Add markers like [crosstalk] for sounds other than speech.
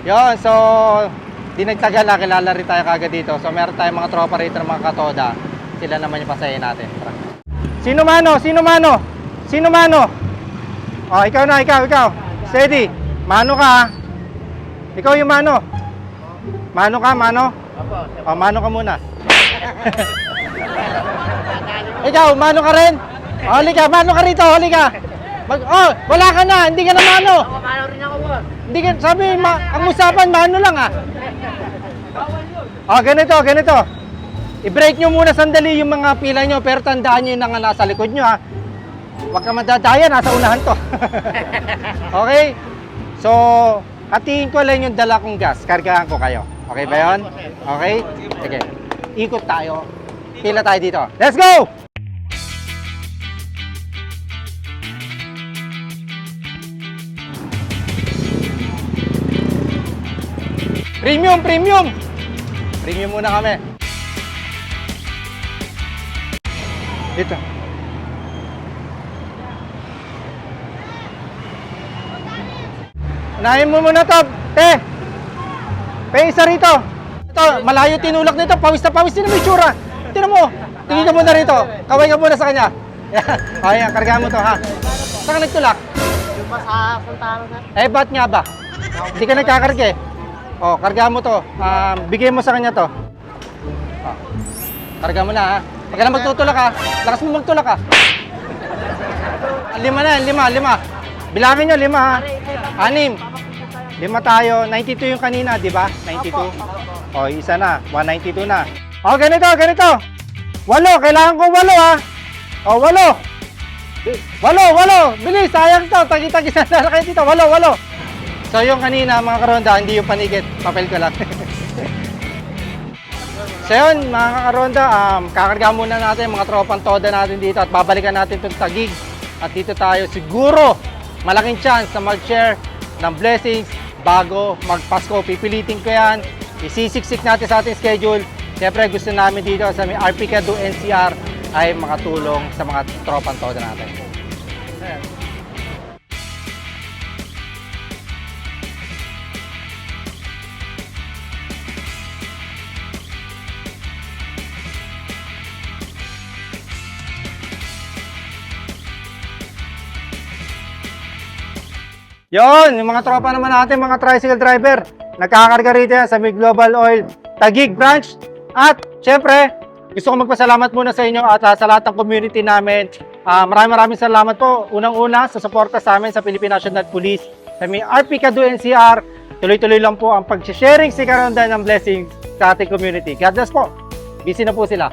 Yun, so di nagtagal na kilala rin tayo kagad dito. So meron tayong mga tropa rito ng mga katoda. Sila naman yung pasayin natin. Tara. Sino mano? Sino mano? Sino mano? Oh, ikaw na, ikaw, ikaw. Steady. Mano ka. Ikaw yung mano. Mano ka, mano? Oh, mano ka muna. [laughs] ikaw, mano ka rin? Hali ka, mano ka rito, hali ka. Mag, oh, wala ka na, hindi ka na mano. Kumano rin ako, boss. Hindi ka, sabi, ma, ang usapan, mano lang ah. Oh, ganito, ganito. I-break nyo muna sandali yung mga pila nyo, pero tandaan nyo yung nga nasa likod nyo ha. Huwag ka madadaya, nasa unahan to. [laughs] okay? So, hatiin ko lang yung dala kong gas. Kargahan ko kayo. Okay ba yun? Okay? Sige. Ikot tayo. Pila tayo dito. Let's go! Premium, premium! Premium muna kami. Dito. Unahin mo muna to. Te! Pe, isa rito. Ito, malayo tinulak nito. Pawis na pawis din ang itsura. Tingnan mo. Tingin ka muna rito. Kaway ka muna sa kanya. [laughs] Ayan, kargahan mo to ha. Saan ka nagtulak? Yung pa sa Santana. Eh, ba't nga ba? Hindi ka nagkakarga eh. Oh, kargahan mo to. Um, bigay mo sa kanya to. Oh. Karga mo na ha. Ka na magtutulak ha. Lakas mo magtulak ha. Lima na, lima, lima. Bilangin nyo, lima ha. Anim. Lima tayo. 92 yung kanina, di ba? 92. Oh, isa na. 192 na. Oh, ganito, ganito. Walo, kailangan ko walo ha. Oh, walo. Walo, walo. Bilis, sayang to. Tagi-tagi [laughs] sa kayo dito. Walo, walo. So yung kanina mga karonda, hindi yung panigit. Papel ko lang. [laughs] so yun mga karonda, um, kakarga muna natin mga tropang toda natin dito at babalikan natin itong tagig. At dito tayo siguro malaking chance na mag-share ng blessings bago magpasko. Pipilitin ko yan. Isisiksik natin sa ating schedule. Siyempre gusto namin dito sa may RPK do NCR ay makatulong sa mga tropang toda natin. Ayan. Yon, yung mga tropa naman natin, mga tricycle driver, nagkakarga rito yan sa May Global Oil Tagig Branch. At syempre, gusto ko magpasalamat muna sa inyo at ah, sa lahat ng community namin. Ah, maraming maraming salamat po. Unang-una sa suporta sa amin sa Philippine National Police, sa may RP Kadu NCR. Tuloy-tuloy lang po ang pag-sharing si Karonda ng blessings sa ating community. God bless po. Busy na po sila.